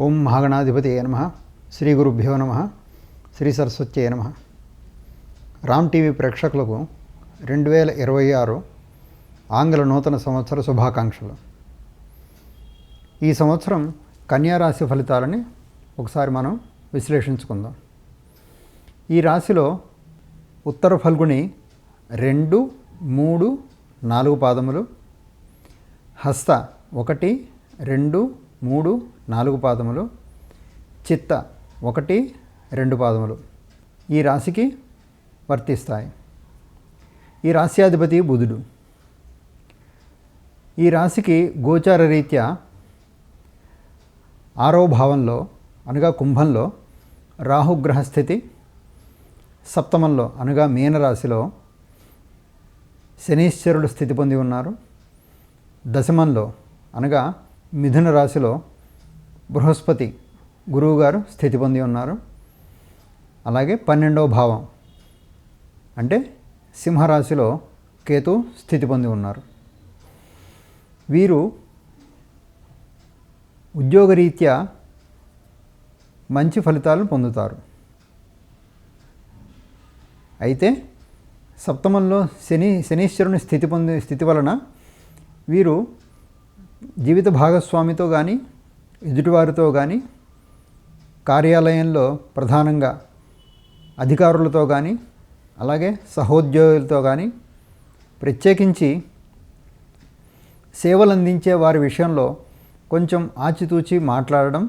ఓం మహాగణాధిపతి నమ. శ్రీ గురుభ్యో నమ. శ్రీ సరస్వత్యే నమ. రామ్ టీవీ ప్రేక్షకులకు రెండు వేల ఇరవై ఆరు ఆంగ్ల నూతన సంవత్సర శుభాకాంక్షలు. ఈ సంవత్సరం కన్యా రాశి ఫలితాలని ఒకసారి మనం విశ్లేషించుకుందాం. ఈ రాశిలో ఉత్తర ఫల్గుని రెండు మూడు నాలుగు పాదములు హస్త ఒకటి రెండు మూడు నాలుగు పాదములు చిత్త ఒకటి రెండు పాదములు. ఈ రాశికి వర్తిస్తాయి. ఈ రాశ్యాధిపతి బుధుడు. ఈ రాశికి గోచార రీత్యా ఆరో భావంలో అనగా కుంభంలో రాహుగ్రహ స్థితి సప్తమంలో అనగా మీనరాశిలో శనీశ్వరుడు స్థితి పొంది ఉన్నారు. దశమంలో అనగా మిథున రాశిలో బృహస్పతి గురువుగారు స్థితి పొంది ఉన్నారు. అలాగే పన్నెండవ భావం. అంటే సింహరాశిలో కేతు స్థితి పొంది ఉన్నారు. వీరు ఉద్యోగరీత్యా మంచి ఫలితాలను పొందుతారు. అయితే సప్తమంలో శని శనీశ్వరుని స్థితి పొంది స్థితి వలన వీరు జీవిత భాగస్వామితో కానీ ఎదుటివారితో కానీ కార్యాలయంలో ప్రధానంగా అధికారులతో కానీ అలాగే సహోద్యోగులతో కానీ ప్రత్యేకించి సేవలు అందించే వారి విషయంలో కొంచెం ఆచితూచి మాట్లాడడం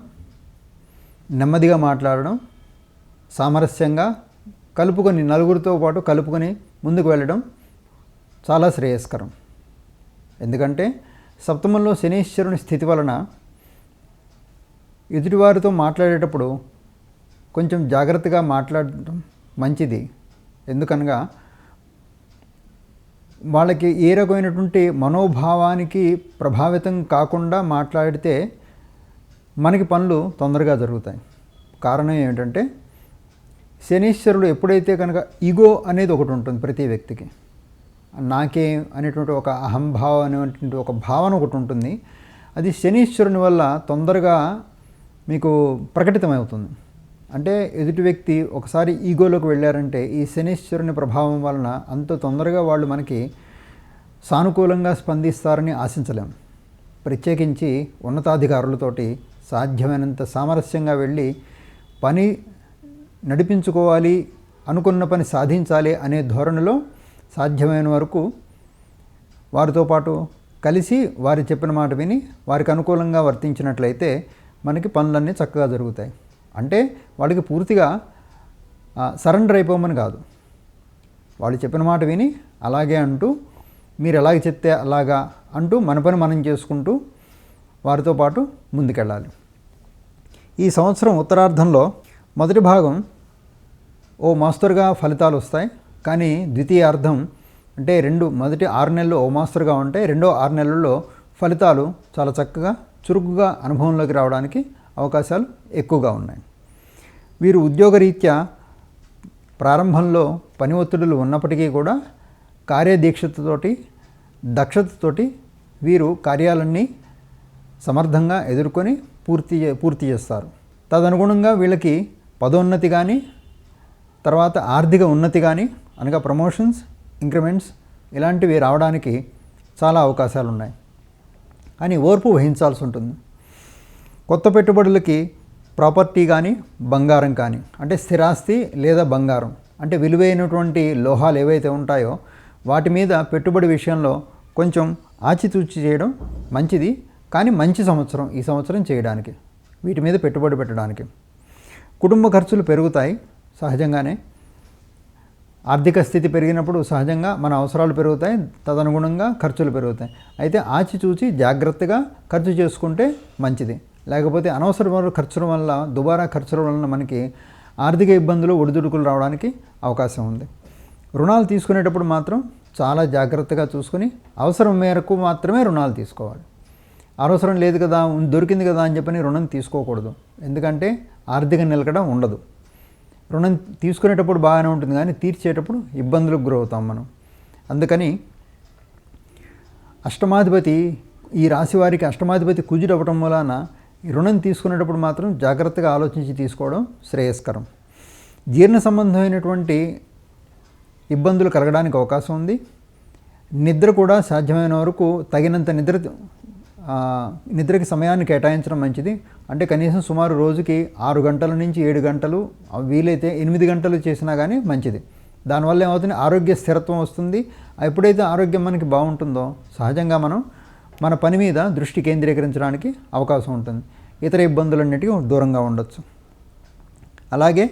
నెమ్మదిగా మాట్లాడడం సామరస్యంగా కలుపుకొని నలుగురితో పాటు కలుపుకొని ముందుకు వెళ్ళడం చాలా శ్రేయస్కరం. ఎందుకంటే సప్తమంలో శనీశ్వరుని స్థితి వలన ఎదుటివారితో మాట్లాడేటప్పుడు కొంచెం జాగ్రత్తగా మాట్లాడటం మంచిది. ఎందుకనగా వాళ్ళకి ఏ రకమైనటువంటి మనోభావానికి ప్రభావితం కాకుండా మాట్లాడితే మనకి పనులు తొందరగా జరుగుతాయి. కారణం ఏమిటంటే శనీశ్వరుడు ఎప్పుడైతే కనుక ఈగో అనేది ఒకటి ఉంటుంది ప్రతి వ్యక్తికి నాకే అనేటువంటి ఒక అహంభావం అనేటువంటి ఒక భావన ఒకటి ఉంటుంది. అది శనీశ్వరుని వల్ల తొందరగా మీకు ప్రకటితమవుతుంది. అంటే ఎదుటి వ్యక్తి ఒకసారి ఈగోలోకి వెళ్ళారంటే ఈ శనీశ్వరుని ప్రభావం వలన అంత తొందరగా వాళ్ళు మనకి సానుకూలంగా స్పందిస్తారని ఆశించలేం. ప్రత్యేకించి ఉన్నతాధికారులతోటి సాధ్యమైనంత సామరస్యంగా వెళ్ళి పని నడిపించుకోవాలి అనుకున్న పని సాధించాలి అనే ధోరణిలో సాధ్యమైన వరకు వారితో పాటు కలిసి వారు చెప్పిన మాట విని వారికి అనుకూలంగా వర్తించినట్లయితే మనకి పనులన్నీ చక్కగా జరుగుతాయి. అంటే వాళ్ళకి పూర్తిగా సరెండర్ అయిపోమని కాదు. వాళ్ళు చెప్పిన మాట విని అలాగే అంటూ మీరు ఎలాగ చెప్తే అలాగా అంటూ మన పని మనం చేసుకుంటూ వారితో పాటు ముందుకెళ్ళాలి. ఈ సంవత్సరం ఉత్తరార్ధంలో మొదటి భాగం ఓ మాస్తరుగా ఫలితాలు వస్తాయి. కానీ ద్వితీయార్థం అంటే రెండు మొదటి ఆరు నెలలు ఓ మాస్తరుగా ఉంటే రెండో ఆరు నెలల్లో ఫలితాలు చాలా చక్కగా చురుకుగా అనుభవంలోకి రావడానికి అవకాశాలు ఎక్కువగా ఉన్నాయి. వీరు ఉద్యోగరీత్యా ప్రారంభంలో పని ఒత్తిడులు ఉన్నప్పటికీ కూడా కార్యదీక్షతతోటి దక్షతతోటి వీరు కార్యాలన్నీ సమర్థంగా ఎదుర్కొని పూర్తి పూర్తి చేస్తారు. తదనుగుణంగా వీళ్ళకి పదోన్నతి కానీ తర్వాత ఆర్థిక ఉన్నతి కానీ అనగా ప్రమోషన్స్ ఇంక్రిమెంట్స్ ఇలాంటివి రావడానికి చాలా అవకాశాలు ఉన్నాయి అని ఓర్పు వహించాల్సి ఉంటుంది. కొత్త పెట్టుబడులకి ప్రాపర్టీ కానీ బంగారం కానీ అంటే స్థిరాస్తి లేదా బంగారం అంటే విలువైనటువంటి లోహాలు ఏవైతే ఉంటాయో వాటి మీద పెట్టుబడి విషయంలో కొంచెం ఆచితూచి చేయడం మంచిది. కానీ మంచి సంవత్సరం ఈ సంవత్సరం చేయడానికి వీటి మీద పెట్టుబడి పెట్టడానికి. కుటుంబ ఖర్చులు పెరుగుతాయి సహజంగానే. ఆర్థిక స్థితి పెరిగినప్పుడు సహజంగా మన అవసరాలు పెరుగుతాయి తదనుగుణంగా ఖర్చులు పెరుగుతాయి. అయితే ఆచిచూచి జాగ్రత్తగా ఖర్చు చేసుకుంటే మంచిది. లేకపోతే అనవసరమైన ఖర్చుల వల్ల దుబారా ఖర్చుల వలన మనకి ఆర్థిక ఇబ్బందులు ఒడిదుడుకులు రావడానికి అవకాశం ఉంది. రుణాలు తీసుకునేటప్పుడు మాత్రం చాలా జాగ్రత్తగా చూసుకుని అవసరం మేరకు మాత్రమే రుణాలు తీసుకోవాలి. అవసరం లేదు కదా దొరికింది కదా అని చెప్పని రుణం తీసుకోకూడదు. ఎందుకంటే ఆర్థిక నిలకడ ఉండదు. రుణం తీసుకునేటప్పుడు బాగానే ఉంటుంది కానీ తీర్చేటప్పుడు ఇబ్బందులకు గురవుతాం మనం. అందుకని అష్టమాధిపతి ఈ రాశి వారికి అష్టమాధిపతి కుజుడు అవ్వటం వలన ఈ రుణం తీసుకునేటప్పుడు మాత్రం జాగ్రత్తగా ఆలోచించి తీసుకోవడం శ్రేయస్కరం. జీర్ణ సంబంధమైనటువంటి ఇబ్బందులు కలగడానికి అవకాశం ఉంది. నిద్ర కూడా సాధ్యమైన వరకు తగినంత నిద్ర నిద్రకి సమయాన్ని కేటాయించడం మంచిది. అంటే కనీసం సుమారు రోజుకి ఆరు గంటల నుంచి ఏడు గంటలు వీలైతే ఎనిమిది గంటలు చేసినా కానీ మంచిది. దానివల్ల ఏమవుతుంది? ఆరోగ్య స్థిరత్వం వస్తుంది. ఎప్పుడైతే ఆరోగ్యం మనకి బాగుంటుందో సహజంగా మనం మన పని మీద దృష్టి కేంద్రీకరించడానికి అవకాశం ఉంటుంది. ఇతర ఇబ్బందులన్నిటికీ దూరంగా ఉండొచ్చు. అలాగే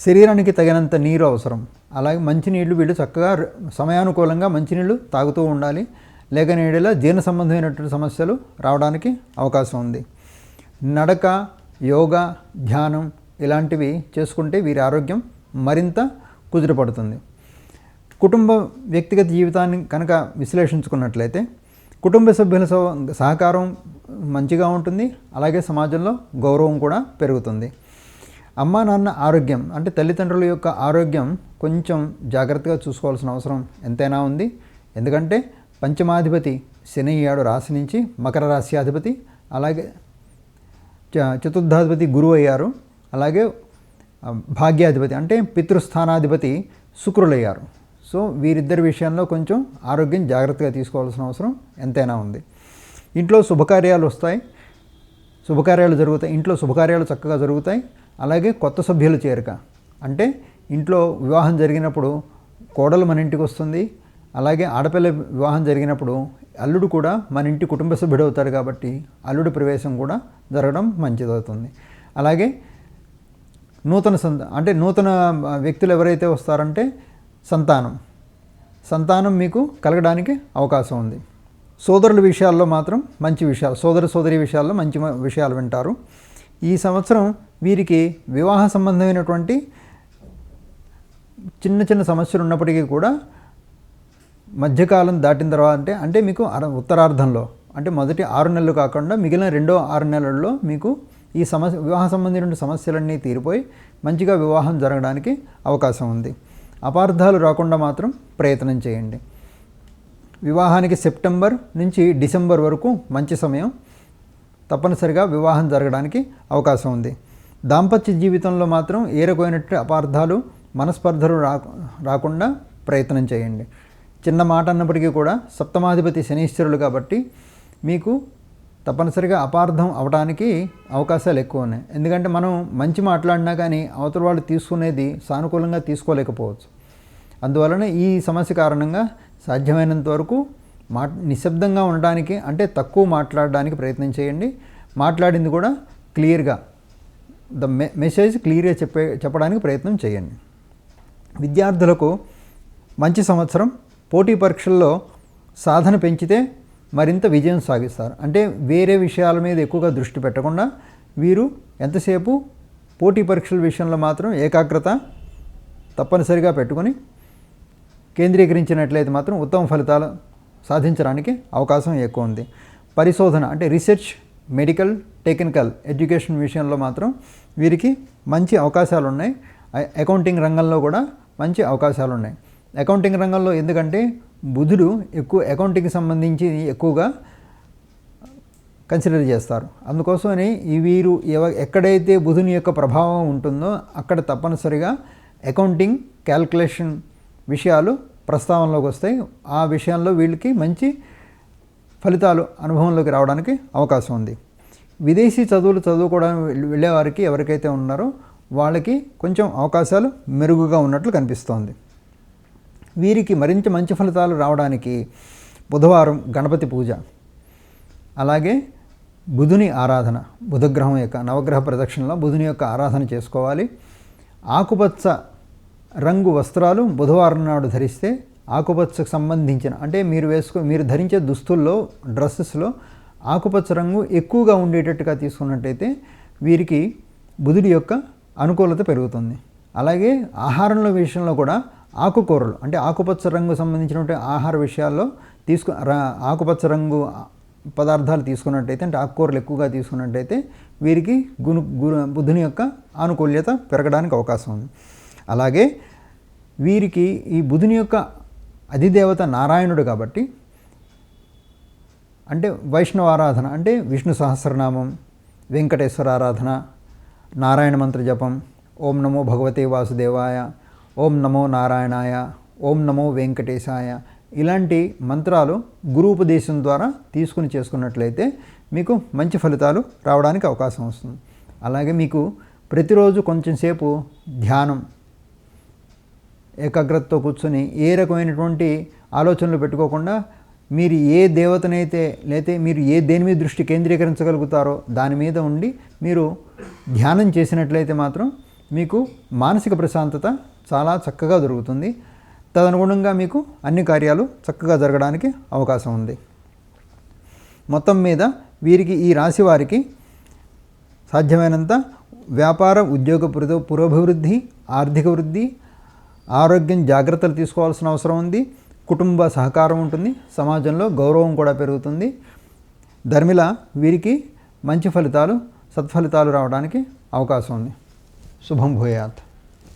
శరీరానికి తగినంత నీరు అవసరం. అలాగే మంచినీళ్ళు వీళ్ళు చక్కగా సమయానుకూలంగా మంచినీళ్ళు తాగుతూ ఉండాలి. లేక నీడలో జీర్ణ సంబంధమైనటువంటి సమస్యలు రావడానికి అవకాశం ఉంది. నడక యోగా ధ్యానం ఇలాంటివి చేసుకుంటే వీరి ఆరోగ్యం మరింత కుదుటపడుతుంది. కుటుంబ వ్యక్తిగత జీవితాన్ని కనుక విశ్లేషించుకున్నట్లయితే కుటుంబ సభ్యుల సహ- సహకారం మంచిగా ఉంటుంది. అలాగే సమాజంలో గౌరవం కూడా పెరుగుతుంది. అమ్మ నాన్న ఆరోగ్యం అంటే తల్లిదండ్రుల యొక్క ఆరోగ్యం కొంచెం జాగ్రత్తగా చూసుకోవాల్సిన అవసరం ఎంతైనా ఉంది. ఎందుకంటే పంచమాధిపతి శని అయ్యాడు రాశి నుంచి మకర రాశి అధిపతి అలాగే చ- చతుర్థాధిపతి గురువు అయ్యారు. అలాగే భాగ్యాధిపతి అంటే పితృస్థానాధిపతి శుక్రులయ్యారు సో వీరిద్దరి విషయంలో కొంచెం ఆరోగ్యం జాగ్రత్తగా తీసుకోవాల్సిన అవసరం ఎంతైనా ఉంది. ఇంట్లో శుభకార్యాలు వస్తాయి. శుభకార్యాలు జరుగుతాయి. ఇంట్లో శుభకార్యాలు చక్కగా జరుగుతాయి. అలాగే కొత్త సభ్యులు చేరిక. అంటే ఇంట్లో వివాహం జరిగినప్పుడు కోడలు మన ఇంటికి వస్తుంది. అలాగే ఆడపిల్ల వివాహం జరిగినప్పుడు అల్లుడు కూడా మన ఇంటి కుటుంబ సభ్యుడు అవుతారు కాబట్టి అల్లుడు ప్రవేశం కూడా జరగడం మంచిదవుతుంది. అలాగే నూతన సంత అంటే నూతన వ్యక్తులు ఎవరైతే వస్తారంటే సంతానం. సంతానం మీకు కలగడానికి అవకాశం ఉంది. సోదరుల విషయాల్లో మాత్రం మంచి విషయాలు సోదర సోదరి విషయాల్లో మంచి విషయాలు వింటారు. ఈ సంవత్సరం వీరికి వివాహ సంబంధమైనటువంటి చిన్న చిన్న సమస్యలు ఉన్నప్పటికీ కూడా మధ్యకాలం దాటిన తర్వాత అంటే అంటే మీకు అర ఉత్తరార్ధంలో అంటే మొదటి ఆరు నెలలు కాకుండా మిగిలిన రెండో ఆరు నెలల్లో మీకు ఈ సమస్య వివాహ సంబంధించిన సమస్యలన్నీ తీరిపోయి మంచిగా వివాహం జరగడానికి అవకాశం ఉంది. అపార్థాలు రాకుండా మాత్రం ప్రయత్నం చేయండి. వివాహానికి సెప్టెంబర్ నుంచి డిసెంబర్ వరకు మంచి సమయం. తప్పనిసరిగా వివాహం జరగడానికి అవకాశం ఉంది. దాంపత్య జీవితంలో మాత్రం ఏ రకమైనటువంటి అపార్థాలు మనస్పర్ధలు రాకుండా ప్రయత్నం చేయండి. చిన్న మాట అన్నప్పటికీ కూడా సప్తమాధిపతి శనీశ్వరులు కాబట్టి మీకు తప్పనిసరిగా అపార్థం అవడానికి అవకాశాలు ఎక్కువ ఉన్నాయి. ఎందుకంటే మనం మంచి మాట్లాడినా కానీ అవతల వాళ్ళు తీసుకునేది సానుకూలంగా తీసుకోలేకపోవచ్చు. అందువలన ఈ సమస్య కారణంగా సాధ్యమైనంత వరకు మా నిశ్శబ్దంగా ఉండడానికి అంటే తక్కువ మాట్లాడడానికి ప్రయత్నం చేయండి. మాట్లాడింది కూడా క్లియర్గా ద మె మెసేజ్ క్లియర్గా చెప్పే చెప్పడానికి ప్రయత్నం చేయండి. విద్యార్థులకు మంచి సంవత్సరం పోటీ పరీక్షల్లో సాధన పెంచితే మరింత విజయం సాగిస్తారు. అంటే వేరే విషయాల మీద ఎక్కువగా దృష్టి పెట్టకుండా వీరు ఎంతసేపు పోటీ పరీక్షల విషయంలో మాత్రం ఏకాగ్రత తప్పనిసరిగా పెట్టుకొని కేంద్రీకరించినట్లయితే మాత్రం ఉత్తమ ఫలితాలు సాధించడానికి అవకాశం ఎక్కువ ఉంది. పరిశోధన అంటే రీసెర్చ్ మెడికల్ టెక్నికల్ ఎడ్యుకేషన్ విషయంలో మాత్రం వీరికి మంచి అవకాశాలు ఉన్నాయి అకౌంటింగ్ రంగంలో కూడా మంచి అవకాశాలు ఉన్నాయి అకౌంటింగ్ రంగంలో ఎందుకంటే బుధుడు ఎక్కువ అకౌంటింగ్కి సంబంధించి ఎక్కువగా కన్సిడర్ చేస్తారు. అందుకోసమని ఈ వీరు ఎవ ఎక్కడైతే బుధుని యొక్క ప్రభావం ఉంటుందో అక్కడ తప్పనిసరిగా అకౌంటింగ్ క్యాల్కులేషన్ విషయాలు ప్రస్తావనలోకి వస్తాయి. ఆ విషయంలో వీళ్ళకి మంచి ఫలితాలు అనుభవంలోకి రావడానికి అవకాశం ఉంది. విదేశీ చదువులు చదువుకోవడానికి వెళ్ళేవారికి ఎవరికైతే ఉన్నారో వాళ్ళకి కొంచెం అవకాశాలు మెరుగుగా ఉన్నట్లు కనిపిస్తోంది. వీరికి మరింత మంచి ఫలితాలు రావడానికి బుధవారం గణపతి పూజ. అలాగే బుధుని ఆరాధన బుధగ్రహం యొక్క నవగ్రహ ప్రదక్షిణలో బుధుని యొక్క ఆరాధన చేసుకోవాలి. ఆకుపచ్చ రంగు వస్త్రాలు బుధవారం నాడు ధరిస్తే ఆకుపచ్చకు సంబంధించిన అంటే మీరు వేసుకో మీరు ధరించే దుస్తుల్లో డ్రెస్సెస్లో ఆకుపచ్చ రంగు ఎక్కువగా ఉండేటట్టుగా తీసుకున్నట్టయితే వీరికి బుధుడి యొక్క అనుకూలత పెరుగుతుంది. అలాగే ఆహారంలో విషయంలో కూడా ఆకుకూరలు అంటే ఆకుపచ్చ రంగు సంబంధించినటువంటి ఆహార విషయాల్లో తీసుకు ఆకుపచ్చ రంగు పదార్థాలు తీసుకున్నట్టయితే అంటే ఆకుకూరలు ఎక్కువగా తీసుకున్నట్టయితే వీరికి గును గురు బుధుని యొక్క ఆనుకూల్యత పెరగడానికి అవకాశం ఉంది. అలాగే వీరికి ఈ బుధుని యొక్క అధిదేవత నారాయణుడు కాబట్టి అంటే వైష్ణవ ఆరాధన అంటే విష్ణు సహస్రనామం వెంకటేశ్వర ఆరాధన నారాయణ మంత్ర జపం ఓం నమో భగవతే వాసుదేవాయ ఓం నమో నారాయణాయ ఓం నమో వెంకటేశాయ ఇలాంటి మంత్రాలు గురుపదేశం ద్వారా తీసుకుని చేసుకున్నట్లయితే మీకు మంచి ఫలితాలు రావడానికి అవకాశం వస్తుంది. అలాగే మీకు ప్రతిరోజు కొంచెంసేపు ధ్యానం ఏకాగ్రతతో కూర్చొని ఏ రకమైనటువంటి ఆలోచనలు పెట్టుకోకుండా మీరు ఏ దేవతనైతే లేతే మీరు ఏ దేని మీద దృష్టి కేంద్రీకరించగలుగుతారో దాని మీద ఉండి మీరు ధ్యానం చేసినట్లయితే మాత్రం మీకు మానసిక ప్రశాంతత చాలా చక్కగా దొరుకుతుంది తదనుగుణంగా మీకు అన్ని కార్యాలు చక్కగా జరగడానికి అవకాశం ఉంది. మొత్తం మీద వీరికి ఈ రాశి వారికి సాధ్యమైనంత వ్యాపార ఉద్యోగ పురోభివృద్ధి ఆర్థిక వృద్ధి ఆరోగ్యం జాగ్రత్తలు తీసుకోవాల్సిన అవసరం ఉంది. కుటుంబ సహకారం ఉంటుంది. సమాజంలో గౌరవం కూడా పెరుగుతుంది. ధర్మిల వీరికి మంచి ఫలితాలు సత్ఫలితాలు రావడానికి అవకాశం ఉంది. శుభం భూయాత్.